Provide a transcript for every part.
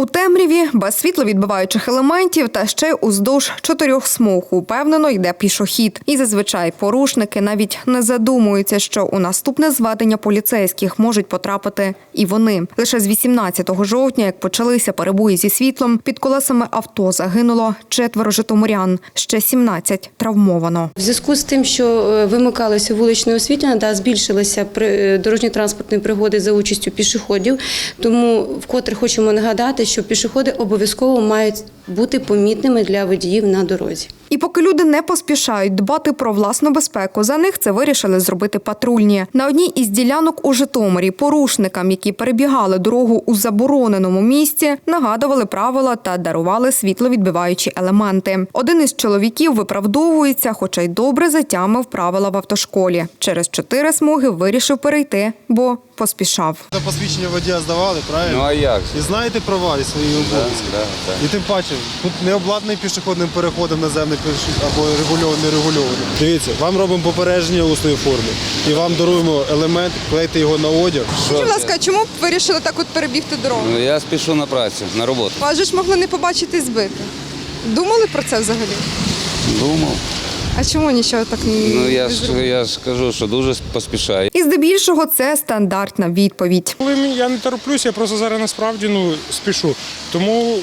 У темряві без світловідбиваючих елементів та ще уздовж чотирьох смуг упевнено йде пішохід. І зазвичай порушники навіть не задумуються, що у наступне зведення поліцейських можуть потрапити і вони. Лише з 18 жовтня, як почалися перебої зі світлом, під колесами авто загинуло четверо житомирян, ще 17 травмовано. В зв'язку з тим, що е, вимикалося вуличне освітлення, да, збільшилися при- дорожньо-транспортні пригоди за участю пішоходів. Тому вкотре хочемо нагадати, що пішоходи обов'язково мають бути помітними для водіїв на дорозі. І поки люди не поспішають дбати про власну безпеку, за них це вирішили зробити патрульні. На одній із ділянок у Житомирі порушникам, які перебігали дорогу у забороненому місці, нагадували правила та дарували світловідбиваючі елементи. Один із чоловіків виправдовується, хоча й добре затямив правила в автошколі. Через чотири смуги вирішив перейти, бо поспішав. Це посвідчення водія здавали, правильно? Ну а як? І знаєте права і свої обов'язки. Да, да. І тим паче, тут не обладнаний пішохідним переходом наземний або регульований, нерегульований. Дивіться, вам робимо попередження усної форми. І вам даруємо елемент, клейте його на одяг. Скажіть, будь ласка, чому б вирішили так от перебігти дорогу? Ну, я спішу на працю, на роботу. Вас же ж могли не побачити збити. Думали про це взагалі? Думав. А чому нічого так не Ну я ж я ж кажу, що дуже поспішаю. І здебільшого це стандартна відповідь. Коли я не тороплюсь, я просто зараз насправді ну, спішу. Тому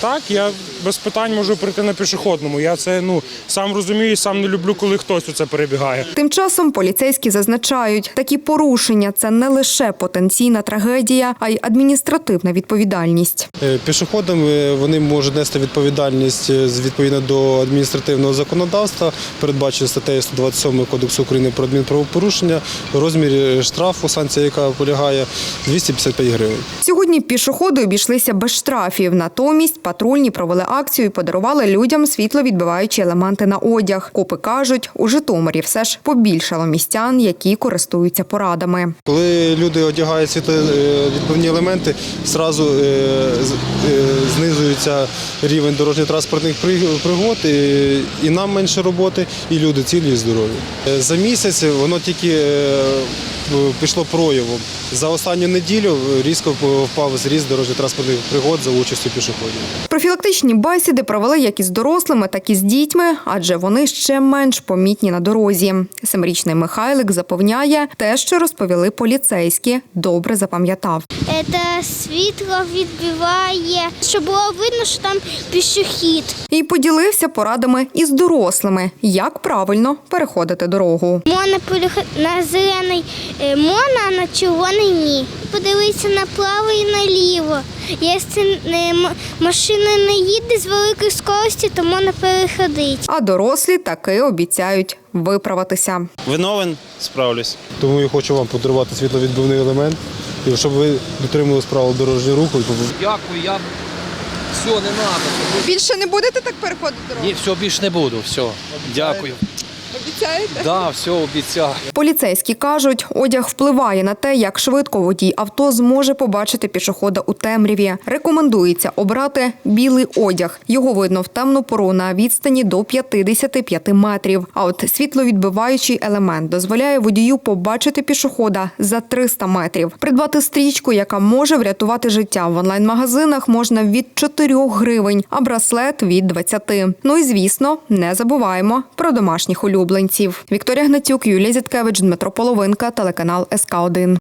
так, я без питань можу прийти на пішохідному. Я це ну, сам розумію і сам не люблю, коли хтось у це перебігає. Тим часом поліцейські зазначають, такі порушення це не лише потенційна трагедія, а й адміністративна відповідальність. Е, Пішоходам е, вони можуть нести відповідальність е, з- відповідно до адміністративного законодавства, передбачено статтею 127 Кодексу України про адмінправопорушення. Розмір штрафу, санкція, яка полягає 255 гривень. Сьогодні пішоходи обійшлися без штрафів. Натомість патрульні провели акцію і подарували людям світловідбиваючі елементи на одяг. Копи кажуть, у Житомирі все ж побільшало містян, які користуються порадами. Коли люди одягають світловідбивні елементи, зразу е, е, знизується рівень дорожньо-транспортних при- пригод, і, нам менше роботи, і люди цілі і здорові. Е, За місяць воно тільки е, пішло проявом. За останню неділю різко впав зріст дорожньо-транспортних пригод за участю пішоходів. Профілактичні бесіди провели як із дорослими, так і з дітьми, адже вони ще менш помітні на дорозі. Семирічний Михайлик запевняє, те, що розповіли поліцейські, добре запам'ятав. Це світло відбиває, щоб було видно, що там пішохід. І поділився порадами із дорослими, як правильно переходити дорогу. Можна на зелений е, можна, а на червоний ні. Подивитися направо і наліво. Якщо машина не їде з великої скорості, то можна переходити. А дорослі таки обіцяють виправитися. Виновен, справлюсь. Тому я хочу вам подарувати світловідбивний елемент, і щоб ви дотримували правил дорожнього руху. Дякую, я все, не треба. Більше не будете так переходити дорогу? Ні, все, більше не буду. Все. Дякую. Обіцяєте? Да, все, обіцяю. Поліцейські кажуть, одяг впливає на те, як швидко водій авто зможе побачити пішохода у темряві. Рекомендується обрати білий одяг. Його видно в темну пору на відстані до 55 метрів. А от світловідбиваючий елемент дозволяє водію побачити пішохода за 300 метрів. Придбати стрічку, яка може врятувати життя в онлайн-магазинах, можна від 4 гривень, а браслет від 20. Ну і звісно, не забуваємо про домашніх улюбленців. Вікторія Гнатюк, Юлія Зіткевич, Дмитро Половинка, телеканал СК 1